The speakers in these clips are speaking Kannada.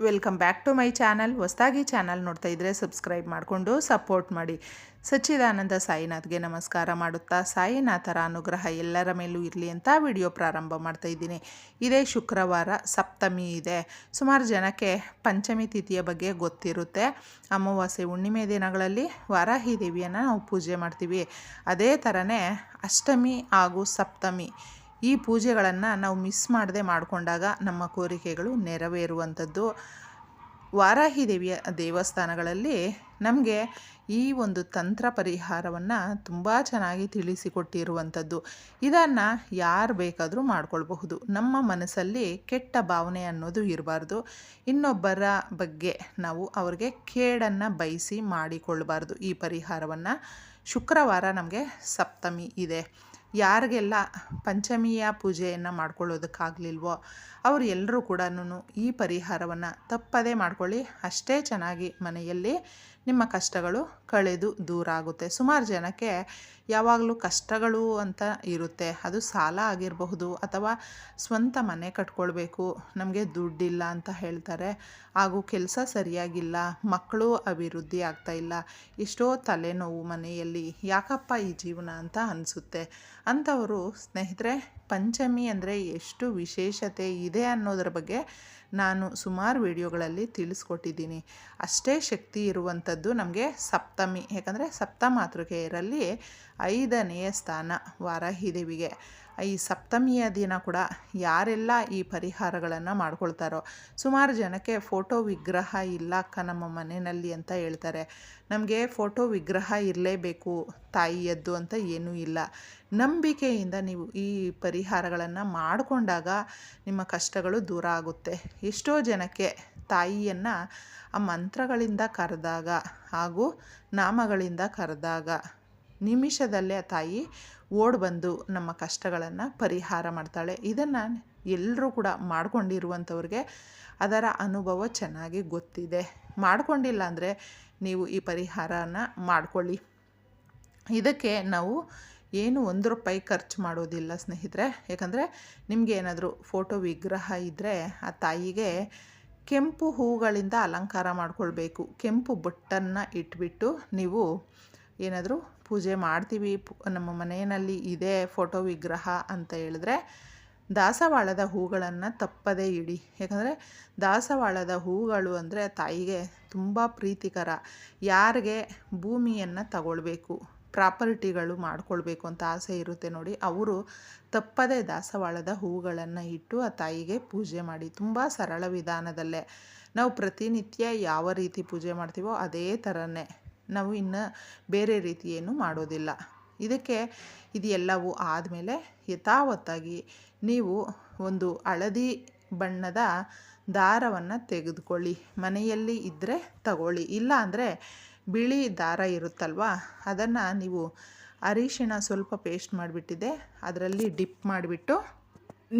Welcome back to my channel. ಹೊಸದಾಗಿ ಚಾನಲ್ ನೋಡ್ತಾ ಇದ್ದರೆ ಸಬ್ಸ್ಕ್ರೈಬ್ ಮಾಡಿಕೊಂಡು ಸಪೋರ್ಟ್ ಮಾಡಿ. ಸಚ್ಚಿದಾನಂದ ಸಾಯಿನಾಥ್ಗೆ ನಮಸ್ಕಾರ ಮಾಡುತ್ತಾ ಸಾಯಿನಾಥರ ಅನುಗ್ರಹ ಎಲ್ಲರ ಮೇಲೂ ಇರಲಿ ಅಂತ ವಿಡಿಯೋ ಪ್ರಾರಂಭ ಮಾಡ್ತಾ ಇದ್ದೀನಿ. ಇದೇ ಶುಕ್ರವಾರ ಸಪ್ತಮಿ ಇದೆ. ಸುಮಾರು ಜನಕ್ಕೆ ಪಂಚಮಿ ತಿಥಿಯ ಬಗ್ಗೆ ಗೊತ್ತಿರುತ್ತೆ. ಅಮಾವಾಸ್ಯೆ ಹುಣ್ಣಿಮೆ ದಿನಗಳಲ್ಲಿ ವಾರಾಹಿ ದೇವಿಯನ್ನು ನಾವು ಪೂಜೆ ಮಾಡ್ತೀವಿ. ಅದೇ ಥರನೇ ಅಷ್ಟಮಿ ಹಾಗೂ ಸಪ್ತಮಿ ಈ ಪೂಜೆಗಳನ್ನು ನಾವು ಮಿಸ್ ಮಾಡದೆ ಮಾಡಿಕೊಂಡಾಗ ನಮ್ಮ ಕೋರಿಕೆಗಳು ನೆರವೇರುವಂಥದ್ದು. ವಾರಾಹಿ ದೇವಿಯ ದೇವಸ್ಥಾನಗಳಲ್ಲಿ ನಮಗೆ ಈ ಒಂದು ತಂತ್ರ ಪರಿಹಾರವನ್ನು ತುಂಬ ಚೆನ್ನಾಗಿ ತಿಳಿಸಿಕೊಟ್ಟಿರುವಂಥದ್ದು. ಇದನ್ನು ಯಾರು ಬೇಕಾದರೂ ಮಾಡ್ಕೊಳ್ಬಹುದು. ನಮ್ಮ ಮನಸ್ಸಲ್ಲಿ ಕೆಟ್ಟ ಭಾವನೆ ಅನ್ನೋದು ಇರಬಾರ್ದು. ಇನ್ನೊಬ್ಬರ ಬಗ್ಗೆ ನಾವು ಅವ್ರಿಗೆ ಕೇಡನ್ನು ಬಯಸಿ ಮಾಡಿಕೊಳ್ಬಾರ್ದು ಈ ಪರಿಹಾರವನ್ನು. ಶುಕ್ರವಾರ ನಮಗೆ ಸಪ್ತಮಿ ಇದೆ. ಯಾರಿಗೆಲ್ಲ ಪಂಚಮಿಯ ಪೂಜೆಯನ್ನು ಮಾಡ್ಕೊಳ್ಳೋದಕ್ಕಾಗಲಿಲ್ವೋ ಅವರು ಎಲ್ಲರೂ ಕೂಡ ಈ ಪರಿಹಾರವನ್ನು ತಪ್ಪದೇ ಮಾಡ್ಕೊಳ್ಳಿ. ಅಷ್ಟೇ ಚೆನ್ನಾಗಿ ಮನೆಯಲ್ಲಿ ನಿಮ್ಮ ಕಷ್ಟಗಳು ಕಳೆದು ದೂರ ಆಗುತ್ತೆ ಸುಮಾರು ಜನಕ್ಕೆ ಯಾವಾಗಲೂ ಕಷ್ಟಗಳು ಅಂತ ಇರುತ್ತೆ. ಅದು ಸಾಲ ಆಗಿರಬಹುದು ಅಥವಾ ಸ್ವಂತ ಮನೆ ಕಟ್ಕೊಳ್ಬೇಕು, ನಮಗೆ ದುಡ್ಡಿಲ್ಲ ಅಂತ ಹೇಳ್ತಾರೆ. ಹಾಗೂ ಕೆಲಸ ಸರಿಯಾಗಿಲ್ಲ, ಮಕ್ಕಳು ಅಭಿವೃದ್ಧಿ ಆಗ್ತಾ ಇಲ್ಲ. ಎಷ್ಟೋ ತಲೆನೋವು ಮನೆಯಲ್ಲಿ. ಯಾಕಪ್ಪ ಈ ಜೀವನ ಅಂತ ಅನಿಸುತ್ತೆ. ಅಂಥವರು ಸ್ನೇಹಿತರೆ, ಪಂಚಮಿ ಅಂದರೆ ಎಷ್ಟು ವಿಶೇಷತೆ ಇದೆ ಅನ್ನೋದ್ರ ಬಗ್ಗೆ ನಾನು ಸುಮಾರು ವಿಡಿಯೋಗಳಲ್ಲಿ ತಿಳಿಸ್ಕೊಟ್ಟಿದ್ದೀನಿ. ಅಷ್ಟೇ ಶಕ್ತಿ ಇರುವಂಥದ್ದು ನಮಗೆ ಸಪ್ತಮಿ. ಯಾಕಂದರೆ ಸಪ್ತಮಾತೃಕೆಯರಲ್ಲಿ ಐದನೆಯ ಸ್ಥಾನ ವಾರಾಹಿ ದೇವಿಗೆ ಈ ಸಪ್ತಮಿಯ ದಿನ ಕೂಡ ಯಾರೆಲ್ಲ ಈ ಪರಿಹಾರಗಳನ್ನು ಮಾಡ್ಕೊಳ್ತಾರೋ, ಸುಮಾರು ಜನಕ್ಕೆ ಫೋಟೋ ವಿಗ್ರಹ ಇಲ್ಲ ಅಕ್ಕ ನಮ್ಮ ಮನೆಯಲ್ಲಿ ಅಂತ ಹೇಳ್ತಾರೆ. ನಮಗೆ ಫೋಟೋ ವಿಗ್ರಹ ಇರಲೇಬೇಕು ತಾಯಿಯದ್ದು ಅಂತ ಏನೂ ಇಲ್ಲ. ನಂಬಿಕೆಯಿಂದ ನೀವು ಈ ಪರಿಹಾರಗಳನ್ನು ಮಾಡಿಕೊಂಡಾಗ ನಿಮ್ಮ ಕಷ್ಟಗಳು ದೂರ ಆಗುತ್ತೆ. ಎಷ್ಟೋ ಜನಕ್ಕೆ ತಾಯಿಯನ್ನು ಆ ಮಂತ್ರಗಳಿಂದ ಕರೆದಾಗ ಹಾಗೂ ನಾಮಗಳಿಂದ ಕರೆದಾಗ ನಿಮಿಷದಲ್ಲೇ ಆ ತಾಯಿ ಓಡ್ ಬಂದು ನಮ್ಮ ಕಷ್ಟಗಳನ್ನು ಪರಿಹಾರ ಮಾಡ್ತಾಳೆ. ಇದನ್ನು ಎಲ್ಲರೂ ಕೂಡ ಮಾಡ್ಕೊಂಡಿರುವಂಥವ್ರಿಗೆ ಅದರ ಅನುಭವ ಚೆನ್ನಾಗಿ ಗೊತ್ತಿದೆ. ಮಾಡ್ಕೊಂಡಿಲ್ಲ ಅಂದರೆ ನೀವು ಈ ಪರಿಹಾರನ ಮಾಡ್ಕೊಳ್ಳಿ. ಇದಕ್ಕೆ ನಾವು ಏನು ಒಂದು ರೂಪಾಯಿ ಖರ್ಚು ಮಾಡೋದಿಲ್ಲ ಸ್ನೇಹಿತರೆ. ಯಾಕಂದರೆ ನಿಮಗೆ ಏನಾದರೂ ಫೋಟೋ ವಿಗ್ರಹ ಇದ್ದರೆ ಆ ತಾಯಿಗೆ ಕೆಂಪು ಹೂಗಳಿಂದ ಅಲಂಕಾರ ಮಾಡ್ಕೊಳ್ಬೇಕು. ಕೆಂಪು ಬೊಟ್ಟನ್ನು ಇಟ್ಬಿಟ್ಟು ನೀವು ಏನಾದರೂ ಪೂಜೆ ಮಾಡ್ತೀವಿ. ನಮ್ಮ ಮನೆಯಲ್ಲಿ ಇದೆ ಫೋಟೋ ವಿಗ್ರಹ ಅಂತ ಹೇಳಿದ್ರೆ ದಾಸವಾಳದ ಹೂಗಳನ್ನು ತಪ್ಪದೇ ಇಡಿ. ಯಾಕಂದರೆ ದಾಸವಾಳದ ಹೂಗಳು ಅಂದರೆ ತಾಯಿಗೆ ತುಂಬ ಪ್ರೀತಿಕರ. ಯಾರಿಗೆ ಭೂಮಿಯನ್ನು ತಗೊಳ್ಬೇಕು, ಪ್ರಾಪರ್ಟಿಗಳು ಮಾಡ್ಕೊಳ್ಬೇಕು ಅಂತ ಆಸೆ ಇರುತ್ತೆ ನೋಡಿ, ಅವರು ತಪ್ಪದೇ ದಾಸವಾಳದ ಹೂಗಳನ್ನು ಇಟ್ಟು ಆ ತಾಯಿಗೆ ಪೂಜೆ ಮಾಡಿ. ತುಂಬ ಸರಳ ವಿಧಾನದಲ್ಲೇ. ನಾವು ಪ್ರತಿನಿತ್ಯ ಯಾವ ರೀತಿ ಪೂಜೆ ಮಾಡ್ತೀವೋ ಅದೇ ಥರನೇ ನಾವು ಇನ್ನು ಬೇರೆ ರೀತಿ ಏನು ಮಾಡೋದಿಲ್ಲ. ಇದಕ್ಕೆ ಇದು ಎಲ್ಲವೂ ಆದಮೇಲೆ ಯಥಾವತ್ತಾಗಿ ನೀವು ಒಂದು ಹಳದಿ ಬಣ್ಣದ ದಾರವನ್ನು ತೆಗೆದುಕೊಳ್ಳಿ. ಮನೆಯಲ್ಲಿ ಇದ್ದರೆ ತಗೊಳ್ಳಿ. ಇಲ್ಲ ಅಂದರೆ ಬಿಳಿ ದಾರ ಇರುತ್ತಲ್ವ, ಅದನ್ನು ನೀವು ಅರಿಶಿಣ ಸ್ವಲ್ಪ ಪೇಸ್ಟ್ ಮಾಡಿಬಿಟ್ಟಿದೆ, ಅದರಲ್ಲಿ ಡಿಪ್ ಮಾಡಿಬಿಟ್ಟು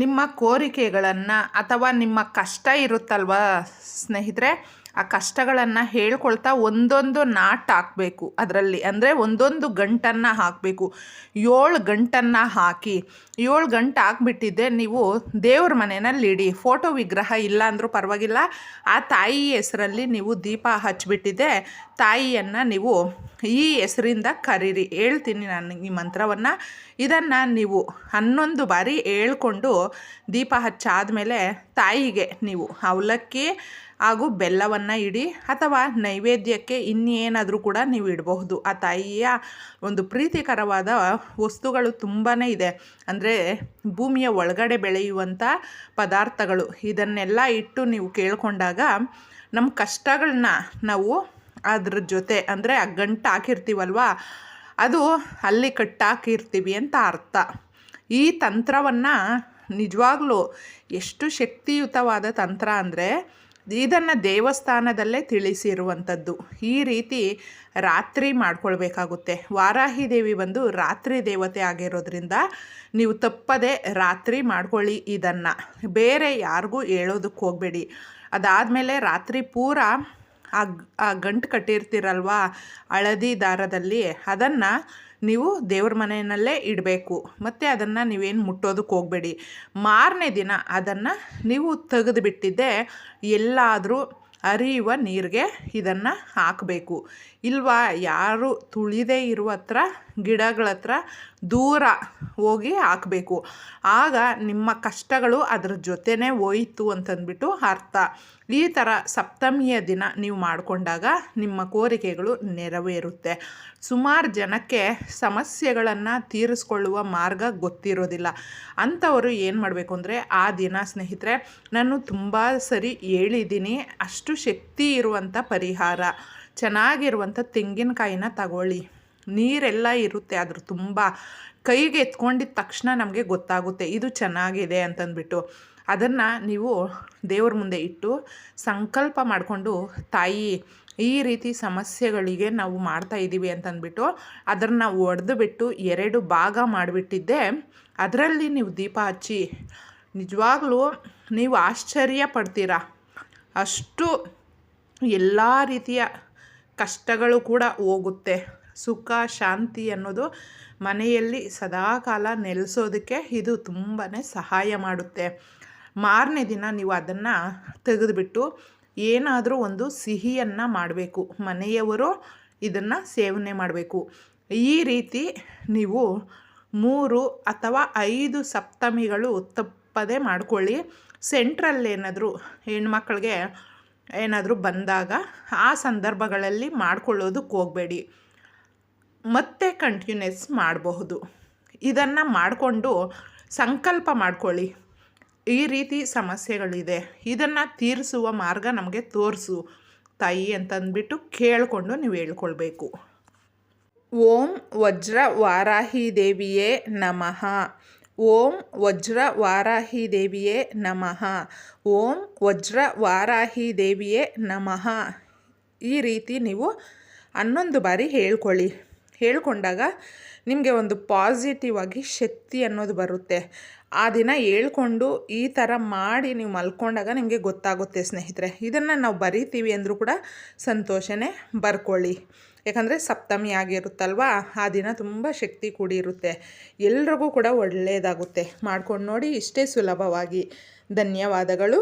ನಿಮ್ಮ ಕೋರಿಕೆಗಳನ್ನು ಅಥವಾ ನಿಮ್ಮ ಕಷ್ಟ ಇರುತ್ತಲ್ವ ಸ್ನೇಹಿತರೆ ಆ ಕಷ್ಟಗಳನ್ನು ಹೇಳ್ಕೊಳ್ತಾ ಒಂದೊಂದು ನಾಟ್ ಹಾಕಬೇಕು. ಅದರಲ್ಲಿ ಅಂದರೆ ಒಂದೊಂದು ಗಂಟನ್ನು ಹಾಕಬೇಕು. ಏಳು ಗಂಟನ್ನು ಹಾಕಿ, ಏಳು ಗಂಟು ಹಾಕ್ಬಿಟ್ಟಿದ್ದೆ ನೀವು ದೇವ್ರ ಮನೆಯಲ್ಲಿ ಇಡಿ. ಫೋಟೋ ವಿಗ್ರಹ ಇಲ್ಲ ಅಂದರೂ ಪರವಾಗಿಲ್ಲ. ಆ ತಾಯಿ ಹೆಸರಲ್ಲಿ ನೀವು ದೀಪ ಹಚ್ಚಿಬಿಟ್ಟಿದ್ದೆ ತಾಯಿಯನ್ನು ನೀವು ಈ ಹೆಸರಿಂದ ಕರೀರಿ. ಹೇಳ್ತೀನಿ ನಾನು ಈ ಮಂತ್ರವನ್ನು. ಇದನ್ನು ನೀವು ಹನ್ನೊಂದು ಬಾರಿ ಹೇಳ್ಕೊಂಡು ದೀಪ ಹಚ್ಚಾದಮೇಲೆ ತಾಯಿಗೆ ನೀವು ಅವಲಕ್ಕಿ ಹಾಗೂ ಬೆಲ್ಲವನ್ನು ಇಡಿ ಅಥವಾ ನೈವೇದ್ಯಕ್ಕೆ ಇನ್ನೇನಾದರೂ ಕೂಡ ನೀವು ಇಡಬಹುದು. ಆ ತಾಯಿಯ ಒಂದು ಪ್ರೀತಿಕರವಾದ ವಸ್ತುಗಳು ತುಂಬಾ ಇದೆ. ಅಂದರೆ ಭೂಮಿಯ ಒಳಗಡೆ ಬೆಳೆಯುವಂಥ ಪದಾರ್ಥಗಳು. ಇದನ್ನೆಲ್ಲ ಇಟ್ಟು ನೀವು ಕೇಳಿಕೊಂಡಾಗ ನಮ್ಮ ಕಷ್ಟಗಳನ್ನ ನಾವು ಅದ್ರ ಜೊತೆ ಅಂದರೆ ಆ ಗಂಟು ಹಾಕಿರ್ತೀವಲ್ವ? ಅದು ಅಲ್ಲಿ ಕಟ್ಟಾಕಿರ್ತೀವಿ ಅಂತ ಅರ್ಥ. ಈ ತಂತ್ರವನ್ನು ನಿಜವಾಗ್ಲೂ ಎಷ್ಟು ಶಕ್ತಿಯುತವಾದ ತಂತ್ರ ಅಂದರೆ ಇದನ್ನು ದೇವಸ್ಥಾನದಲ್ಲೇ ತಿಳಿಸಿರುವಂಥದ್ದು. ಈ ರೀತಿ ರಾತ್ರಿ ಮಾಡ್ಕೊಳ್ಬೇಕಾಗುತ್ತೆ. ವಾರಾಹಿ ದೇವಿ ಬಂದು ರಾತ್ರಿ ದೇವತೆ ಆಗಿರೋದ್ರಿಂದ ನೀವು ತಪ್ಪದೆ ರಾತ್ರಿ ಮಾಡ್ಕೊಳ್ಳಿ ಇದನ್ನು. ಬೇರೆ ಯಾರಿಗೂ ಹೇಳೋದಕ್ಕೆ ಹೋಗಬೇಡಿ. ಅದಾದಮೇಲೆ ರಾತ್ರಿ ಪೂರ ಆ ಗಂಟು ಕಟ್ಟಿರ್ತೀರಲ್ವ, ಹಳದಿ ದಾರದಲ್ಲಿ ಅದನ್ನು ನೀವು ದೇವ್ರ ಮನೆಯಲ್ಲೇ ಇಡಬೇಕು. ಮತ್ತು ಅದನ್ನು ನೀವೇನು ಮುಟ್ಟೋದಕ್ಕೆ ಹೋಗಬೇಡಿ. ಮಾರನೇ ದಿನ ಅದನ್ನು ನೀವು ತೆಗೆದು ಬಿಟ್ಟಿದ್ದೆ, ಎಲ್ಲಾದರೂ ಹರಿಯುವ ನೀರಿಗೆ ಇದನ್ನು ಹಾಕಬೇಕು. ಇಲ್ವಾ, ಯಾರು ತುಳಿದೇ ಇರುವ ಹತ್ರ ಗಿಡಗಳ ಹತ್ರ ದೂರ ಹೋಗಿ ಹಾಕಬೇಕು. ಆಗ ನಿಮ್ಮ ಕಷ್ಟಗಳು ಅದ್ರ ಜೊತೆನೇ ಹೋಯಿತು ಅಂತಂದ್ಬಿಟ್ಟು ಅರ್ಥ. ಈ ಥರ ಸಪ್ತಮಿಯ ದಿನ ನೀವು ಮಾಡಿಕೊಂಡಾಗ ನಿಮ್ಮ ಕೋರಿಕೆಗಳು ನೆರವೇರುತ್ತೆ. ಸುಮಾರು ಜನಕ್ಕೆ ಸಮಸ್ಯೆಗಳನ್ನು ತೀರಿಸ್ಕೊಳ್ಳುವ ಮಾರ್ಗ ಗೊತ್ತಿರೋದಿಲ್ಲ. ಅಂಥವರು ಏನು ಮಾಡಬೇಕು ಅಂದರೆ, ಆ ದಿನ ಸ್ನೇಹಿತರೆ, ನಾನು ತುಂಬ ಸರಿ ಹೇಳಿದ್ದೀನಿ, ಅಷ್ಟು ಶಕ್ತಿ ಇರುವಂಥ ಪರಿಹಾರ. ಚೆನ್ನಾಗಿರುವಂಥ ತೆಂಗಿನಕಾಯಿನ ತಗೊಳ್ಳಿ. ನೀರೆಲ್ಲ ಇರುತ್ತೆ ಅದ್ರ ತುಂಬ ಕೈಗೆ ಎತ್ಕೊಂಡಿದ್ದ ತಕ್ಷಣ ನಮಗೆ ಗೊತ್ತಾಗುತ್ತೆ, ಇದು ಚೆನ್ನಾಗಿದೆ ಅಂತಂದ್ಬಿಟ್ಟು. ಅದನ್ನು ನೀವು ದೇವ್ರ ಮುಂದೆ ಇಟ್ಟು ಸಂಕಲ್ಪ ಮಾಡಿಕೊಂಡು, ತಾಯಿ ಈ ರೀತಿ ಸಮಸ್ಯೆಗಳಿಗೆ ನಾವು ಮಾಡ್ತಾ ಇದ್ದೀವಿ ಅಂತಂದ್ಬಿಟ್ಟು ಅದನ್ನು ಒಡೆದು ಬಿಟ್ಟು ಎರಡು ಭಾಗ ಮಾಡಿಬಿಟ್ಟಿದ್ದೆ. ಅದರಲ್ಲಿ ನೀವು ದೀಪ ಹಚ್ಚಿ, ನಿಜವಾಗ್ಲೂ ನೀವು ಆಶ್ಚರ್ಯ ಪಡ್ತೀರಾ? ಅಷ್ಟು ಎಲ್ಲ ರೀತಿಯ ಕಷ್ಟಗಳು ಕೂಡ ಹೋಗುತ್ತೆ. ಸುಖ, ಶಾಂತಿ ಅನ್ನೋದು ಮನೆಯಲ್ಲಿ ಸದಾಕಾಲ ನೆಲೆಸೋದಕ್ಕೆ ಇದು ತುಂಬಾ ಸಹಾಯ ಮಾಡುತ್ತೆ. ಮಾರನೇ ದಿನ ನೀವು ಅದನ್ನು ತೆಗೆದುಬಿಟ್ಟು ಏನಾದರೂ ಒಂದು ಸಿಹಿಯನ್ನು ಮಾಡಬೇಕು. ಮನೆಯವರು ಇದನ್ನು ಸೇವನೆ ಮಾಡಬೇಕು. ಈ ರೀತಿ ನೀವು ಮೂರು ಅಥವಾ ಐದು ಸಪ್ತಮಿಗಳು ತಪ್ಪದೇ ಮಾಡ್ಕೊಳ್ಳಿ. ಸೆಂಟ್ರಲ್ಲೇನಾದರೂ ಹೆಣ್ಮಕ್ಳಿಗೆ ಏನಾದರೂ ಬಂದಾಗ ಆ ಸಂದರ್ಭಗಳಲ್ಲಿ ಮಾಡ್ಕೊಳ್ಳೋದಕ್ಕೆ ಹೋಗಬೇಡಿ. ಮತ್ತೆ ಕಂಟಿನ್ಯೂಸ್ ಮಾಡಬಹುದು. ಇದನ್ನು ಮಾಡಿಕೊಂಡು ಸಂಕಲ್ಪ ಮಾಡ್ಕೊಳ್ಳಿ. ಈ ರೀತಿ ಸಮಸ್ಯೆಗಳಿದೆ. ಇದನ್ನು ತೀರಿಸುವ ಮಾರ್ಗ ನಮಗೆ ತೋರಿಸು. ತಾಯಿ ಅಂತಂದ್ಬಿಟ್ಟು ಕೇಳಿಕೊಂಡು ನೀವು ಹೇಳ್ಕೊಳ್ಬೇಕು. ಓಂ ವಜ್ರ ವಾರಾಹಿ ದೇವಿಯೇ ನಮಃ. ಓಂ ವಜ್ರ ವಾರಾಹಿ ದೇವಿಯೇ ನಮಃ. ಓಂ ವಜ್ರ ವಾರಾಹಿ ದೇವಿಯೇ ನಮಃ. ಈ ರೀತಿ ನೀವು ಹನ್ನೊಂದು ಬಾರಿ ಹೇಳ್ಕೊಳ್ಳಿ. ಹೇಳ್ಕೊಂಡಾಗ ನಿಮಗೆ ಒಂದು ಪಾಸಿಟಿವ್ ಆಗಿ ಶಕ್ತಿ ಅನ್ನೋದು ಬರುತ್ತೆ. ಆ ದಿನ ಹೇಳ್ಕೊಂಡು ಈ ಥರ ಮಾಡಿ ನೀವು ಮಲ್ಕೊಂಡಾಗ ನಿಮಗೆ ಗೊತ್ತಾಗುತ್ತೆ ಸ್ನೇಹಿತರೆ. ಇದನ್ನು ನಾವು ಬರಿತೀವಿ ಅಂದರೂ ಕೂಡ ಸಂತೋಷನೇ ಬರ್ಕೊಳ್ಳಿ. ಯಾಕಂದರೆ ಸಪ್ತಮಿ ಆಗಿರುತ್ತಲ್ವಾ, ಆ ದಿನ ತುಂಬ ಶಕ್ತಿ ಕೂಡಿರುತ್ತೆ. ಎಲ್ರಿಗೂ ಕೂಡ ಒಳ್ಳೆಯದಾಗುತ್ತೆ ಮಾಡ್ಕೊಂಡು ನೋಡಿ ಇಷ್ಟೇ ಸುಲಭವಾಗಿ. ಧನ್ಯವಾದಗಳು.